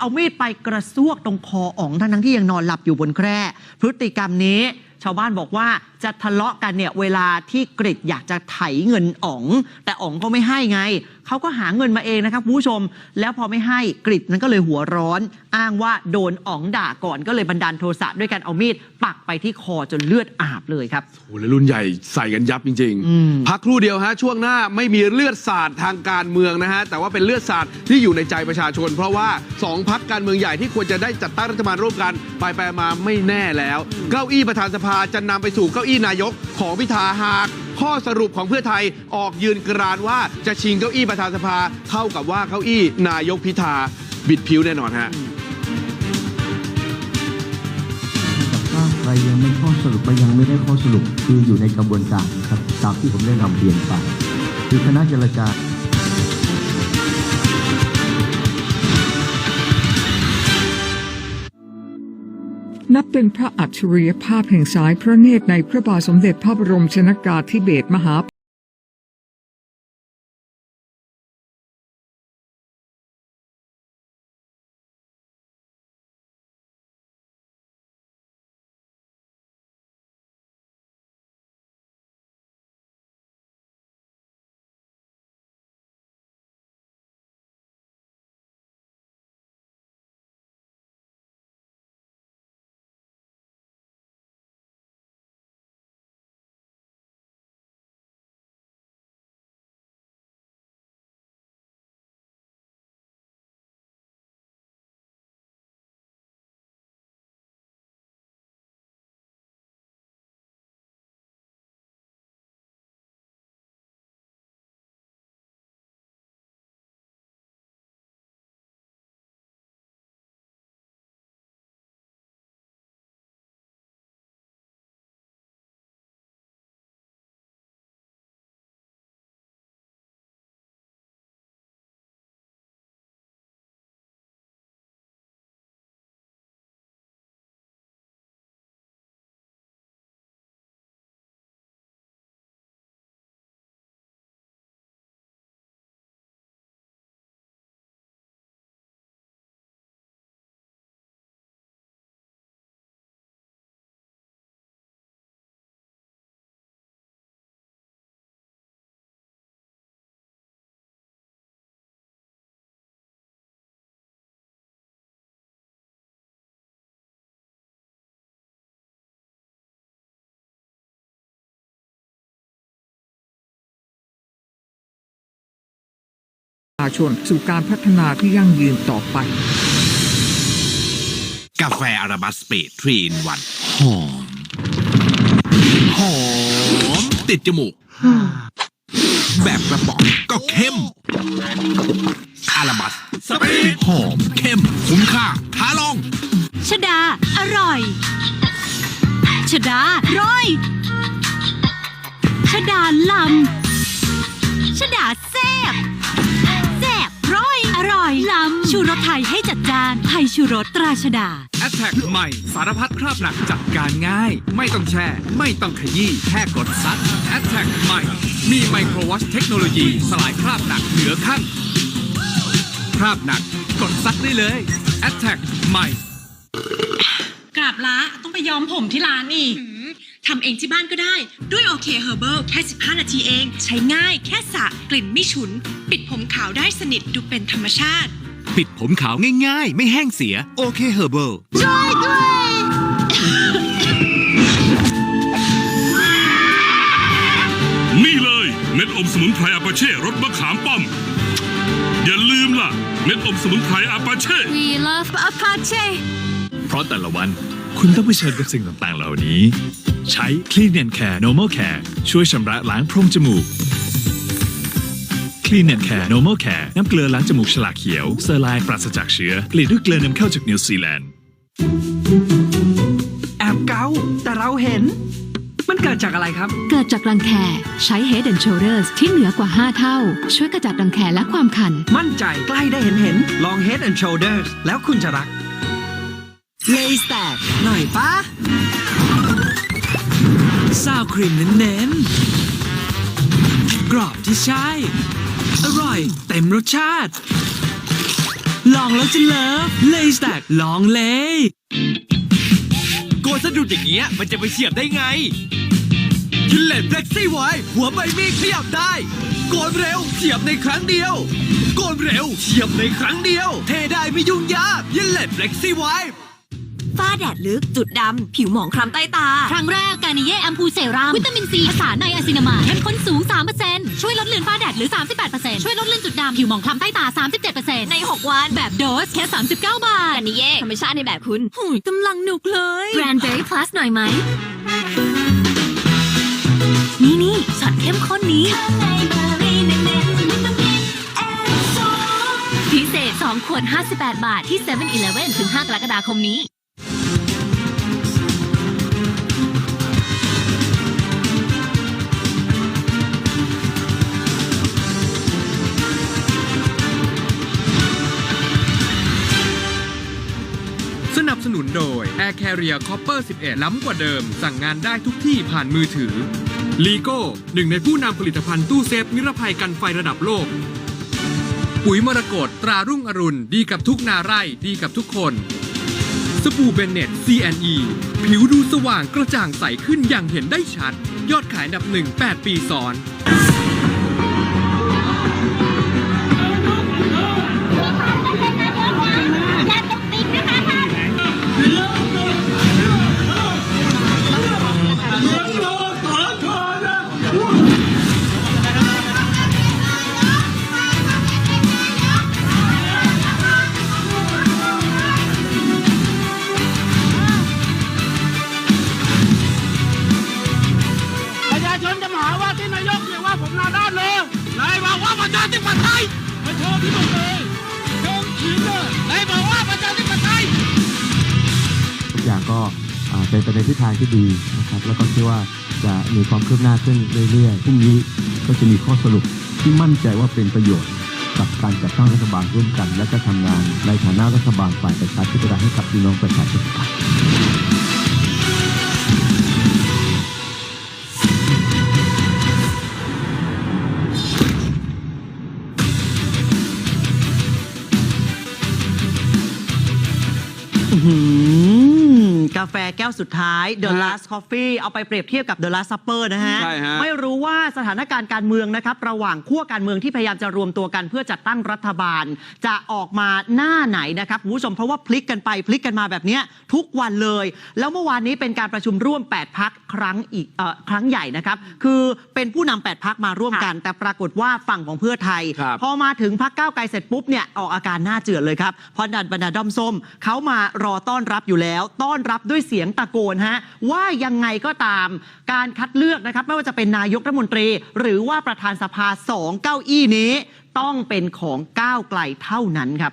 เอามีดไปกระซวกตรงคออ๋องทั้งๆที่ยังนอนหลับอยู่บนแคร่พฤติกรรมนี้ ชาวบ้านบอกว่าจะทะเลาะกันเนี่ยเวลาที่กริดอยากจะไถเงินอ๋อง แต่อ๋องก็ไม่ให้ไง เขาก็หาเงินมาเองนะครับคุณผู้ชม แล้วพอไม่ให้กริดนั้นก็เลยหัวร้อน อ้างว่าโดนอ๋องด่าก่อนก็เลยบันดาลโทสะด้วยการเอามีดปักไปที่คอจนเลือดอาบเลยครับ โอ้โหแล้วรุ่นใหญ่ใส่กันยับจริง อืมพักครู่เดียวฮะ ช่วงหน้าไม่มีเลือดสาดทางการเมืองนะฮะ แต่ว่าเป็นเลือดสาดที่อยู่ในใจประชาชน เพราะว่าสองพักการเมืองใหญ่ที่ควรจะได้จัดตั้งรัฐบาลร่วมกัน ไปไปมาไม่แน่แล้ว เก้าอี้ประธานสภาจะนำไปสู่เก้าอี้นายกของพิธาหากข้อสรุปของเพื่อไทยออกยืนกรานว่าจะชิงเก้าอี้ประธานสภาเท่ากับว่าเก้าอี้นายกพิธาบิดผิวแน่นอนฮะถ้าใครยังไม่ข้อสรุปไปยังไม่ได้ข้อสรุปคืออยู่ในกระบวนการครับตามที่ผมได้นำเรียนไปคือคณะเจรจา นับเป็นพระอัจฉริยภาพแห่งสายพระเนตรในพระบาทสมเด็จพระบรมชนากาธิเบศรมหาาชน สู่การพัฒนาที่ยั่งยืนต่อไป กาแฟอาราบัสสเปดทรีนวันหอม หอม ติดจมูก แบบกระป๋องก็เข้ม อาราบัสสเปดหอม เข้ม คุ้มค่าท้าลอง ชดา อร่อย ชดาร้อย ชดาลำ ชดาแซ่บ ชูรสตราชดา แอ t แทกใหม่ สารพัดคราบหนักจัดการง่าย ไม่ต้องแช่ ไม่ต้องขยี้แค่กดซัดแอ t แทกใหม่ มีไมโครวัชเทคโนโลยีสลายคราบหนักเหนือขั้นคราบหนัก กดซัดได้เลยแอ t แทกใหม่กราบละต้องไปย้อมผมที่ร้านอีกทำเองที่บ้านก็ได้ ด้วยโอเคเฮอร์เบิลแค่ 15 นาทีเอง ใช้ง่ายแค่สระกลิ่นไม่ฉุน ปิดผมขาวได้สนิทดูเป็นธรรมชาติ ปิดผมขาวง่ายๆ ไม่แห้งเสีย โอเคเฮอร์เบิลนี่เลยเม็ดอมสมุนไพรอาปาเช่รสมะขามป้อม อย่าลืมล่ะ เม็ดอมสมุนไพรอาปาเช่ We love Apache เพราะแต่ละวันคุณต้องเผชิญกับสิ่งต่างๆ เหล่านี้ ใช้ Clean and Care Normal Care ช่วยชำระล้างโพรงจมูก Clean and Care Normal Care น้ำเกลือล้างจมูกฉลากเขียวเซอร์ไลน์ปราศจากเชื้อผลิตด้วยเกลือนำเข้าจากนิวซีแลนด์แอบเกาแต่เราเห็น มันเกิดจากอะไรครับ เกิดจากรังแคใช้ Head and Shoulders ที่เหนือกว่า 5 เท่า ช่วยกระจัดรังแคและความคัน มั่นใจใกล้ได้เห็นเห็น ลอง Head and Shoulders แล้วคุณจะรักเลยแตกหน่อยปะซาวครีมเน้นๆกรอบที่ใช่ อร่อย เต็มรสชาติ ลองแล้วจะเลิฟเลยสแต็กลองเลย โกสะดุดอย่างเงี้ยมันจะไปเฉียบได้ไงคินเลนเฟล็กซี่ไวหัวใบมีดขยับได้โกนเร็วเฉียบในครั้งเดียวโกนเร็วเฉียบในครั้งเดียว เทได้ไม่ยุ่งยากยินเลนเฟล็กซี่ไว ฝ้าแดดลึกจุดดำ ผิวหมองคล้ำใต้ตา ครั้งแรกการนิเย่แอมพูเซรั่มวิตามินซีผสานในอะซินามายเข้มข้นสูง 3%ช่วยลดเลือนฝ้าแดดหรือ 38%ช่วยลดเลือนจุดดำ ผิวหมองคล้ำใต้ตา 37%ใน 6 วัน แบบโดสแค่39 บาทกันนิเย่ธรรมชาติในแบบคุณหูยกำลังหนุกเลยแบรนด์เบอรี่พลัสหน่อยไหมนี่นี่ช็อตเข้มข้นนี้พิเศษ 2 ขวด 58 บาทที่7 e เ e ่ e ถึง 5 กรกฎาคมนี้ นับสนุนโดย Air Carrier Copper 11 ล้ำกว่าเดิม สั่งงานได้ทุกที่ผ่านมือถือ l e โก้หนึ่งในผู้นำผลิตภัณฑ์ตู้เซฟนิรภัยกันไฟระดับโลก ปุ๋ยมรกตตรารุ่งอรุณ ดีกับทุกนาไร่ดีกับทุกคน สบู่เบนเน็ต CNE ผิวดูสว่างกระจ่างใสขึ้นอย่างเห็นได้ชัด ยอดขายอันดับหนึ่ง8ปีซ้อน ธิปไตยเชิงขีดเลยนายบอกว่าประชาธิปไตยทุกอย่างก็เป็นไปในทิศทางที่ดีนะครับ แล้วก็คิดว่าจะมีความคืบหน้าขึ้นเรื่อยๆพรุ่งนี้ก็จะมีข้อสรุปที่มั่นใจว่าเป็นประโยชน์กับการจัดตั้งรัฐบาลร่วมกัน และก็ทำงานในฐานะรัฐบาลฝ่ายประชาธิปไตยให้กับพี่น้องประชาชน กาแฟแก้วสุดท้าย The ฮะ Last Coffee เอาไปเปรียบเทียบกับ The Last Supper นะฮะ ใช่ฮะ ไม่รู้ว่าสถานการณ์การเมืองนะครับ ระหว่างขั้วการเมืองที่พยายามจะรวมตัวกันเพื่อจัดตั้งรัฐบาล จะออกมาหน้าไหนนะครับคุณผู้ชมเพราะว่าพลิกกันไปพลิกกันมาแบบเนี้ยทุกวันเลย แล้วเมื่อวานนี้เป็นการประชุมร่วม 8 พักครั้งอีกเอ่อครั้งใหญ่นะครับ คือเป็นผู้นำ8พักมาร่วมกัน แต่ปรากฏว่าฝั่งของเพื่อไทย ครับ พอมาถึงพักก้าวไกลเสร็จปุ๊บเนี่ยออกอาการหน้าเจือดเลยครับเพราะดันบรรดาด้อมส้มเขามารอต้อนรับอยู่แล้ว ต้อนรับด้วยเสียงตะโกนฮะว่ายังไงก็ตามการคัดเลือกนะครับไม่ว่าจะเป็นนายกรัฐมนตรี หรือว่าประธานสภาสองเก้าอี้นี้ ต้องเป็นของก้าวไกลเท่านั้นครับ